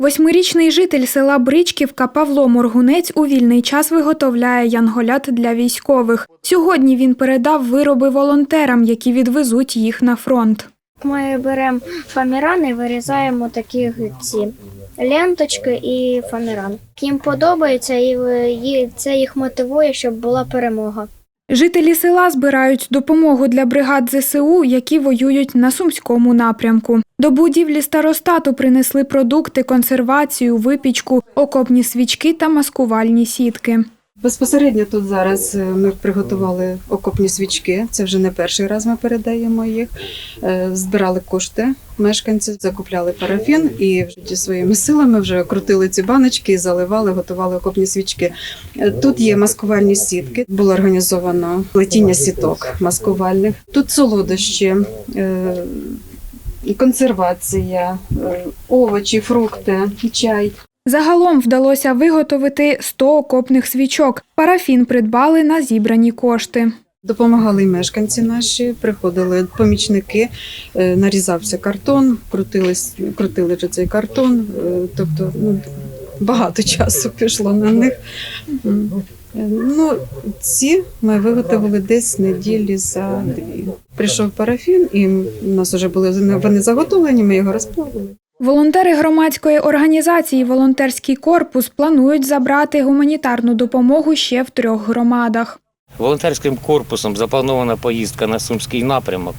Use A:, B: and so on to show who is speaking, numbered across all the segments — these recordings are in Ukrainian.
A: Восьмирічний житель села Бричківка Павло Моргунець у вільний час виготовляє янголят для військових. Сьогодні він передав вироби волонтерам, які відвезуть їх на фронт.
B: Ми беремо фаміран і вирізаємо такі ці ленточки і фаміран. Їм подобається, і е, це їх мотивує, щоб була перемога.
A: Жителі села збирають допомогу для бригад ЗСУ, які воюють на сумському напрямку. До будівлі старостату принесли продукти, консервацію, випічку, окопні свічки та маскувальні сітки.
C: Безпосередньо тут зараз е, ми приготували окопні свічки. Це вже не перший раз ми передаємо їх. Е, Збирали кошти мешканці, закупляли парафін і вже своїми силами вже крутили ці баночки, заливали, готували окопні свічки. Е, Тут є маскувальні сітки. Було організовано плетіння сіток маскувальних. Тут солодощі. Консервація, овочі, фрукти, чай.
A: Загалом вдалося виготовити 100 окопних свічок. Парафін придбали на зібрані кошти.
C: Допомагали мешканці наші, приходили помічники, е, нарізався картон, крутили, крутили вже цей картон. е, Тобто ну, багато часу пішло на них. Е, Ну, ці ми виготовили десь неділі за дві. Прийшов парафін, і в нас вже були вони заготовлені, ми його розплавили.
A: Волонтери громадської організації Волонтерський корпус планують забрати гуманітарну допомогу ще в трьох громадах.
D: Волонтерським корпусом запланована поїздка на Сумський напрямок.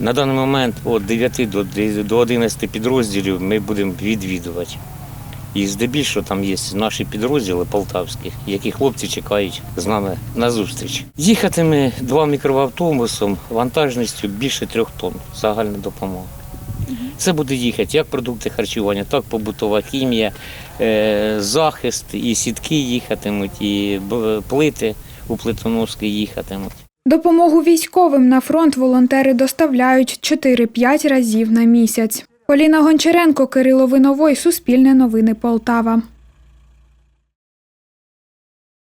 D: На даний момент від 9 до 11 підрозділів ми будемо відвідувати. І здебільшого там є наші підрозділи полтавські, які хлопці чекають з нами на зустріч. Їхатиме два мікроавтобусом вантажністю більше трьох тонн загальна допомога. Це буде їхати як продукти харчування, так побутова хімія, е, захист, і сітки їхатимуть, і плити у плитоноски їхатимуть.
A: Допомогу військовим на фронт волонтери доставляють 4-5 разів на місяць. Поліна Гончаренко, Кирило Виновой, Суспільне новини Полтава.